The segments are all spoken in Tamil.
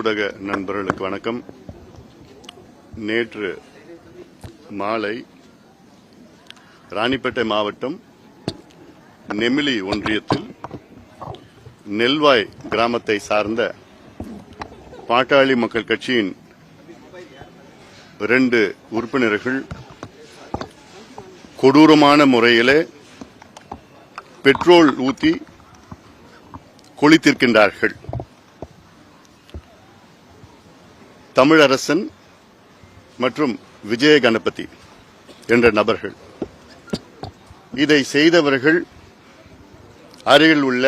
ஊடக நண்பர்களுக்கு வணக்கம். நேற்று மாலை ராணிப்பேட்டை மாவட்டம் நெமிலி ஒன்றியத்தில் நெல்வாய் கிராமத்தை சார்ந்த பாட்டாளி மக்கள் கட்சியின் இரண்டு உறுப்பினர்கள் கொடூரமான முறையிலே பெட்ரோல் ஊத்தி கொளித்திருக்கின்றார்கள். தமிழரசன் மற்றும் விஜய கணபதி என்ற நபர்கள். இதை செய்தவர்கள் அருகில் உள்ள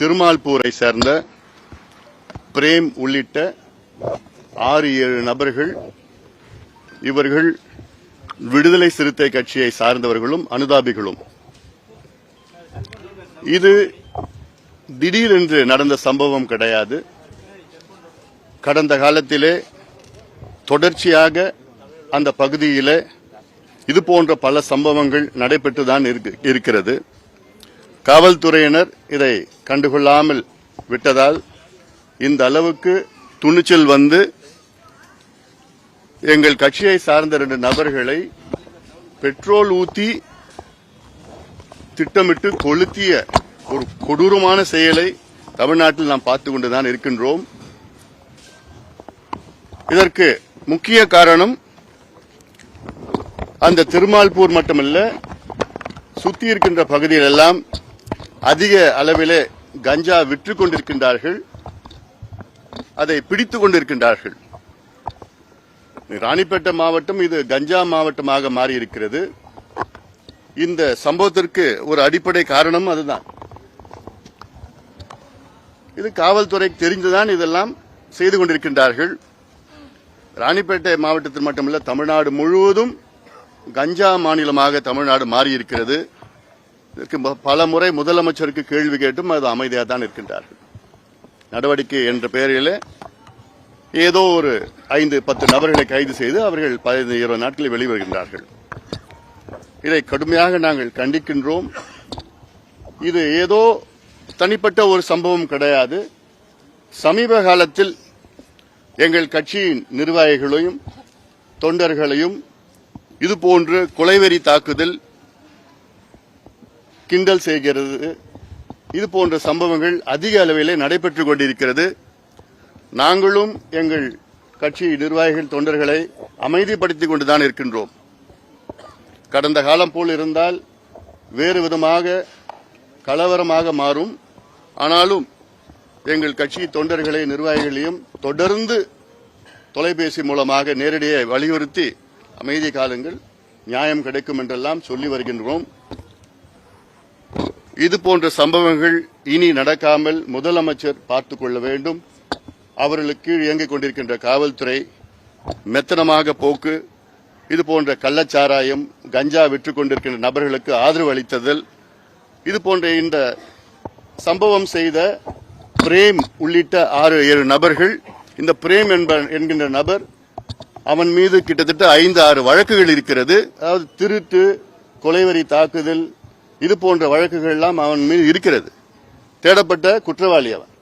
திருமால்பூரை சேர்ந்த பிரேம் உள்ளிட்ட ஆறு ஏழு நபர்கள். இவர்கள் விடுதலை சிறுத்தை கட்சியை சார்ந்தவர்களும் அனுதாபிகளும். இது திடீரென்று நடந்த சம்பவம் கிடையாது. கடந்த காலத்திலே தொடர்ச்சியாக அந்த பகுதியிலே இது போன்ற பல சம்பவங்கள் நடைபெற்றுதான் இருக்கு- இருக்கிறது. காவல்துறையினர் இதை கண்டுகொள்ளாமல் விட்டதால் இந்த அளவுக்கு துணிச்சல் வந்து எங்கள் கட்சியை சார்ந்த ரெண்டு நபர்களை பெட்ரோல் ஊத்தி திட்டமிட்டு கொளுத்திய ஒரு கொடூரமான செயலை தமிழ்நாட்டில் நாம் பார்த்து கொண்டுதான் இருக்கின்றோம். இதற்கு முக்கிய காரணம் அந்த திருமால்பூர் மட்டுமல்ல சுத்தி இருக்கின்ற பகுதியில் எல்லாம் அதிக அளவிலே கஞ்சா விற்று கொண்டிருக்கின்றார்கள். அதை பிடித்துக் கொண்டிருக்கின்றார்கள். ராணிப்பேட்டை மாவட்டம் இது கஞ்சா மாவட்டமாக மாறி இருக்கிறது இந்த சம்பவத்திற்கு ஒரு அடிப்படை காரணம் அதுதான். இது காவல்துறைக்கு தெரிந்துதான் இதெல்லாம் செய்து கொண்டிருக்கின்றார்கள். ராணிப்பேட்டை மாவட்டத்தில் மட்டுமல்ல தமிழ்நாடு முழுவதும் கஞ்சா மாநிலமாக தமிழ்நாடு மாறி இருக்கிறது இதற்கு பல முறை முதலமைச்சருக்கு கேள்வி கேட்டும் அது அமைதியாக தான் இருக்கின்றார்கள். நடவடிக்கை என்ற பெயரில் ஏதோ ஒரு ஐந்து பத்து நபர்களை கைது செய்து அவர்கள் பதினைந்து இருபது நாட்களில் வெளிவருகின்றார்கள். இதை கடுமையாக நாங்கள் கண்டிக்கின்றோம். இது ஏதோ தனிப்பட்ட ஒரு சம்பவம் கிடையாது. சமீப காலத்தில் எங்கள் கட்சியின் நிர்வாகிகளையும் தொண்டர்களையும் இதுபோன்று கொலைவெறி தாக்குதல் கிண்டல் செய்கிறது. இது போன்ற சம்பவங்கள் அதிக அளவிலே நடைபெற்றுக் கொண்டிருக்கிறது. நாங்களும் எங்கள் கட்சி நிர்வாகிகள் தொண்டர்களை அமைதிப்படுத்திக் கொண்டுதான் இருக்கின்றோம். கடந்த காலம் போல் இருந்தால் வேறு விதமாக கலவரமாக மாறும். ஆனாலும் எங்கள் கட்சி தொண்டர்களை நிர்வாகிகளையும் தொடர்ந்து தொலைபேசி மூலமாக நேரடியாக வலியுறுத்தி அமைதி காலங்கள் நியாயம் கிடைக்கும் என்றெல்லாம் சொல்லி வருகின்றோம். இது போன்ற சம்பவங்கள் இனி நடக்காமல் முதலமைச்சர் பார்த்துக் கொள்ள வேண்டும். அவர்களுக்கு கீழ் இயங்கிக் கொண்டிருக்கின்ற காவல்துறை மெத்தனமாக போக்கு இது போன்ற கள்ளச்சாராயம் கஞ்சா விற்றுக் கொண்டிருக்கின்ற நபர்களுக்கு ஆதரவு அளித்ததல் இது போன்ற இந்த சம்பவம் செய்த பிரேம் உள்ளிட்ட ஆறு ஏழு நபர்கள் இந்த பிரேம் என்ப என்கின்ற நபர் அவன் மீது கிட்டத்தட்ட ஐந்து ஆறு வழக்குகள் இருக்கிறது. அதாவது திருட்டு கொலைவரி தாக்குதல் இது போன்ற வழக்குகள் எல்லாம் அவன் மீது இருக்கிறது. தேடப்பட்ட குற்றவாளி அவன்.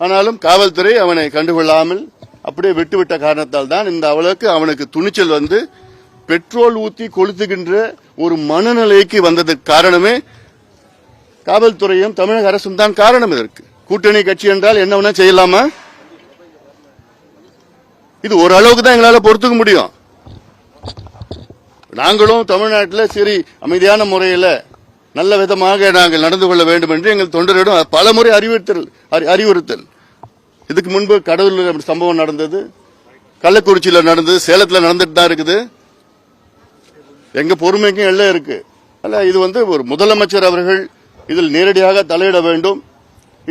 ஆனாலும் காவல்துறை அவனை கண்டுகொள்ளாமல் அப்படியே விட்டுவிட்ட காரணத்தால் தான் இந்த அவளுக்கு அவனுக்கு துணிச்சல் வந்து பெட்ரோல் ஊத்தி கொளுத்துகின்ற ஒரு மனநிலைக்கு வந்ததற்கு காரணமே காவல்துறையும் தமிழக அரசும் தான் காரணம் இதற்கு. கூட்டணி கட்சி என்றால் என்ன வேணா செய்யலாமா? இது ஓரளவுக்கு தான் எங்களால பொறுத்துக்க முடியும். நாங்களும் தமிழ்நாட்டில் சரி அமைதியான முறையில் நல்ல விதமாக நாங்கள் நடந்து கொள்ள வேண்டும் என்று எங்கள் தொண்டரிடம் பல முறை அறிவுறுத்தல் அறி- அறிவுறுத்தல். இதுக்கு முன்பு கடலூரில் அப்படி சம்பவம் நடந்தது. கள்ளக்குறிச்சியில் நடந்தது சேலத்தில் நடந்துட்டு தான் இருக்குது. எங்க பொறுமைக்கும் எல்லாம் இருக்கு. அல்ல இது வந்து ஒரு முதலமைச்சர் அவர்கள் இதில் நேரடியாக தலையிட வேண்டும்.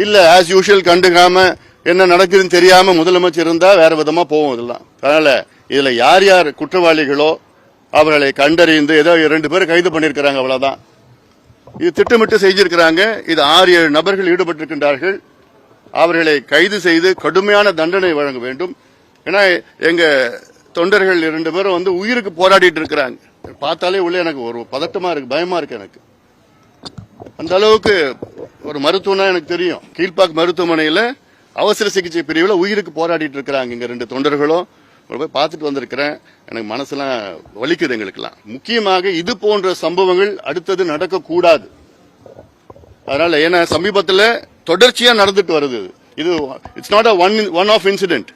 இல்லை ஆஸ் யூஷுவல் கண்டுக்காம என்ன நடக்குதுன்னு தெரியாம முதலமைச்சர் இருந்தா வேற விதமா போகும் இதெல்லாம். அதனால இதுல யார் யார் குற்றவாளிகளோ அவர்களை கண்டறிந்து ஏதோ ரெண்டு பேர் கைது பண்ணியிருக்கிறாங்க அவ்வளவுதான். இது திட்டமிட்டு செஞ்சிருக்கிறாங்க. இது ஆறு ஏழு நபர்கள் ஈடுபட்டிருக்கின்றார்கள். அவர்களை கைது செய்து கடுமையான தண்டனை வழங்க வேண்டும். ஏன்னா எங்க தொண்டர்கள் இரண்டு பேரும் வந்து உயிருக்கு போராடிட்டு இருக்கிறாங்க. பார்த்தாலே உள்ள எனக்கு ஒரு பதட்டமா இருக்கு பயமா இருக்கு எனக்கு. அந்த அளவுக்கு ஒரு மருத்துவனா எனக்கு தெரியும். கீழ்பாக் மருத்துவமனையில அவசர சிகிச்சை பிரிவில் உயிருக்கு போராடிட்டு இருக்கிறாங்க இங்க ரெண்டு தொண்டர்களும். போய் பார்த்துட்டு வந்திருக்கிறேன். எனக்கு மனசுலாம் வலிக்குது எங்களுக்கெல்லாம். முக்கியமாக இது போன்ற சம்பவங்கள் அடுத்தது நடக்கக்கூடாது. அதனால ஏன்னா சமீபத்தில் தொடர்ச்சியா நடந்துட்டு வருது இது. It's not a one one off incident